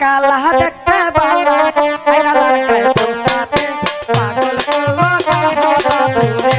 কালা দেখতে ভালো আইনা লাগায় টোকাতে পাগল করল সাহাবাবুরে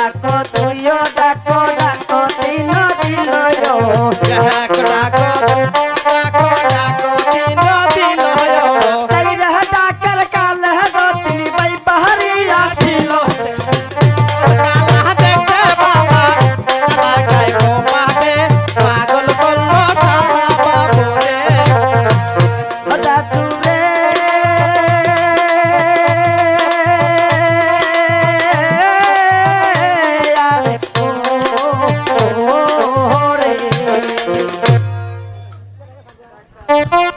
ডাকো তুইও ডাকো। Bye.